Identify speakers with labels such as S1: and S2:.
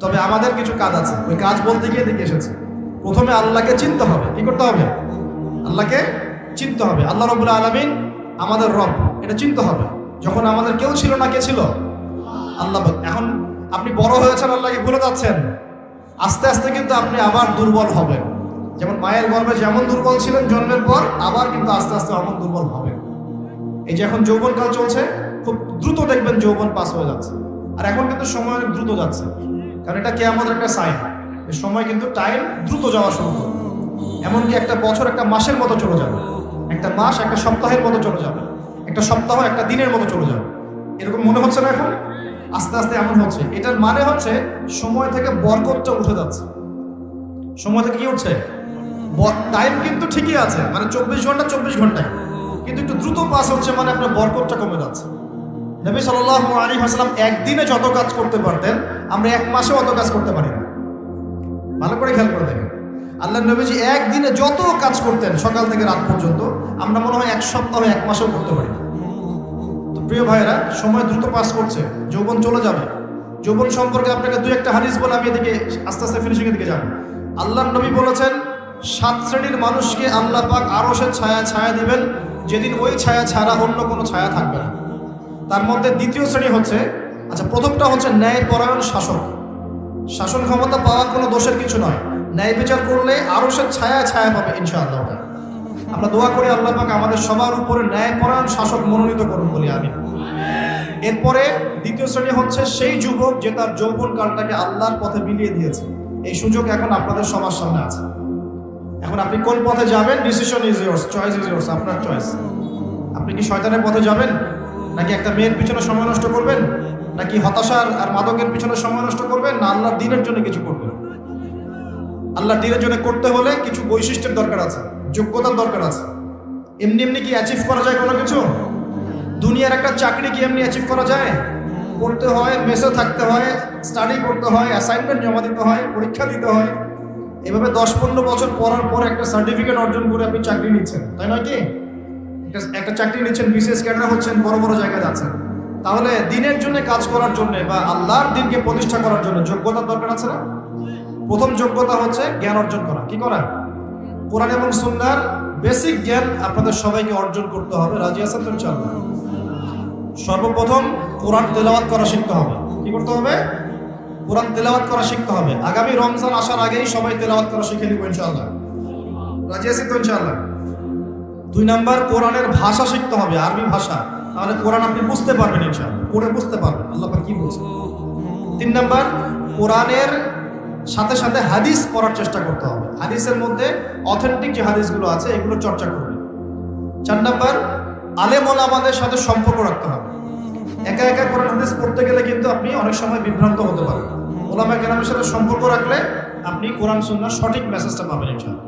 S1: তবে আমাদের কিছু কাজ আছে। ওই কাজ বলতে গিয়ে দেখে এসেছে। প্রথমে আল্লাহকে চিনতে হবে। কি করতে হবে? আল্লাহকে চিনতে হবে। আল্লাহ রবুল্লা আলমিন আমাদের রব। এটা চিনতে হবে। যখন আমাদের কেউ ছিল না, কে ছিল? আল্লাহ এখন আপনি বড় হয়েছেন, আল্লাহকে ভুলে যাচ্ছেন। আস্তে আস্তে কিন্তু আপনি আবার দুর্বল হবেন। যেমন মায়ের গর্ভে যেমন দুর্বল ছিলেন, জন্মের পর আবার কিন্তু আস্তে আস্তে অমন দুর্বল হবে এই যে এখন যৌবনকাল চলছে, খুব দ্রুত দেখবেন যৌবন পাস হয়ে যাচ্ছে। আর এখন কিন্তু সময় অনেক দ্রুত যাচ্ছে। কারণ এটা কে আমাদের একটা সাইন এই সময় কিন্তু টাইম দ্রুত যাওয়া শুরু করবে। এমনকি একটা বছর, একটা মাসের মতো চলে যাবে। একটা মাস, একটা সপ্তাহের মতো চলে যাবে। একটা সপ্তাহ, একটা দিনের মতো চলে যাবে। এরকম মনে হচ্ছে না এখন? আস্তে আস্তে এমন হচ্ছে। এটার মানে হচ্ছে সময় থেকে বরকতটা উঠে যাচ্ছে। সময় থেকে কি উঠছে? টাইম কিন্তু ঠিকই আছে। মানে চব্বিশ ঘণ্টা চব্বিশ ঘন্টায়। কিন্তু একটু দ্রুত পাস হচ্ছে মানে আপনার বরকতটা কমে যাচ্ছে। নবী সাল্লাহ আলী হাসলাম একদিনে যত কাজ করতে পারতেন, আমরা এক মাসে অত কাজ করতে পারি ভালো করে খেয়াল করে দেখেন। আল্লাহ নবীজি একদিনে যত কাজ করতেন, সকাল থেকে রাত পর্যন্ত, আমরা মনে হয় এক সপ্তাহ, এক মাসেও করতে পারি। তো প্রিয় ভাইয়েরা, সময় দ্রুত পাস করছে, যৌবন চলে যাবে। যৌবন সম্পর্কে আপনাকে দু একটা হাদিস বলে আমি এদিকে আস্তে আস্তে ফিনিশিংয়ের দিকে যাব। আল্লাহ নবী বলেছেন, সাত শ্রেণির মানুষকে আল্লাহ পাক আরশের ছায়া ছায়া দিবেন, যেদিন ওই ছায়া ছাড়া অন্য কোনো ছায়া থাকবে না। তার মধ্যে দ্বিতীয় শ্রেণি হচ্ছে আচ্ছা প্রথমটা হচ্ছে ন্যায়পরায়ণ শাসক শাসন। ক্ষমতা পাওয়া কোনো দোষের কিছু নয়। ন্যায় বিচার করলে আরও সে ছায়া ছায়া পাবে, ইনশাআল্লাহ। আমরা দোয়া করি আল্লাহ পাক আমাদের সবার উপরে ন্যায়পরায়ণ শাসক মনোনীত করুন বলি আমি এরপরে দ্বিতীয় শ্রেণি হচ্ছে সেই যুবক যে তার যৌবন কালটাকে আল্লাহর পথে বিলিয়ে দিয়েছে। এই সুযোগ এখন আপনাদের সবার সামনে আছে। এখন আপনি কোন পথে যাবেন? Decision is yours choice is yours আপনার চয়েস আপনি কি শয়তানের পথে যাবেন? নাকি একটা মেয়ের পিছনে সময় নষ্ট করবেন? নাকি হতাশার আর মাদকের পিছনে সময় নষ্ট করবেন? না আল্লাহর দিনের জন্য কিছু করবেন। আল্লাহর দিনের জন্য করতে হলে কিছু বৈশিষ্ট্যের দরকার আছে, যোগ্যতার দরকার আছে। এমনি এমনি কি অ্যাচিভ করা যায় কোনো কিছু? দুনিয়ার একটা চাকরি কি এমনি অ্যাচিভ করা যায়? পড়তে হয় মেসে থাকতে হয় স্টাডি করতে হয় অ্যাসাইনমেন্ট জমা দিতে হয়, পরীক্ষা দিতে হয়। এভাবে দশ পনেরো বছর পড়ার পর একটা সার্টিফিকেট অর্জন করে আপনি চাকরি নিচ্ছেন, তাই নয় কি? একটা- চাকরি নিচ্ছেন, বিসিএস ক্যাডার হচ্ছেন, বড় বড় জায়গায় যাচ্ছেন। তাহলে দিনের জন্য কাজ করার জন্য বা আল্লাহর দিনকে প্রতিষ্ঠা করার জন্য যোগ্যতার দরকার আছে না? প্রথম যোগ্যতা হচ্ছে জ্ঞান অর্জন করা। কি করা? কোরআন এবং সুন্নার বেসিক জ্ঞান আপনাদের সবাইকে অর্জন করতে হবে। রাজি আছেন তো ইনশাআল্লাহ? সর্বপ্রথম কোরআন তেলাওয়াত করা শিখতে হবে। কি করতে হবে? কোরআন তেলাওয়াত করা শিখতে হবে। আগামী রমজান আসার আগেই সবাই তেলাওয়াত করা শিখে নিব ইনশাআল্লাহ। রাজি আছি তো ইনশাআল্লাহ? দুই নাম্বার কোরআনের ভাষা শিখতে হবে, আরবি ভাষা। তাহলে কোরআন আপনি বুঝতে পারবেন ইনশাআল্লাহ, পড়ে বুঝতে পারবেন, আল্লাহ কি বলছে তিন নাম্বার, কোরআনের সাথে সাথে হাদিস পড়ার চেষ্টা করতে হবে। হাদিসের মধ্যে অথেন্টিক যে হাদিসগুলো আছে, এগুলো চর্চা করবেন চার নাম্বার আলেম ওলামাদের সাথে সম্পর্ক রাখতে হবে। একা একা কোরআন হাদিস পড়তে গেলে কিন্তু আপনি অনেক সময় বিভ্রান্ত হতে পারেন। ওলামা কেরামের সাথে সম্পর্ক রাখলে আপনি কোরআন, সুন্নার সঠিক মেসেজটা পাবেন ইনশাআল্লাহ।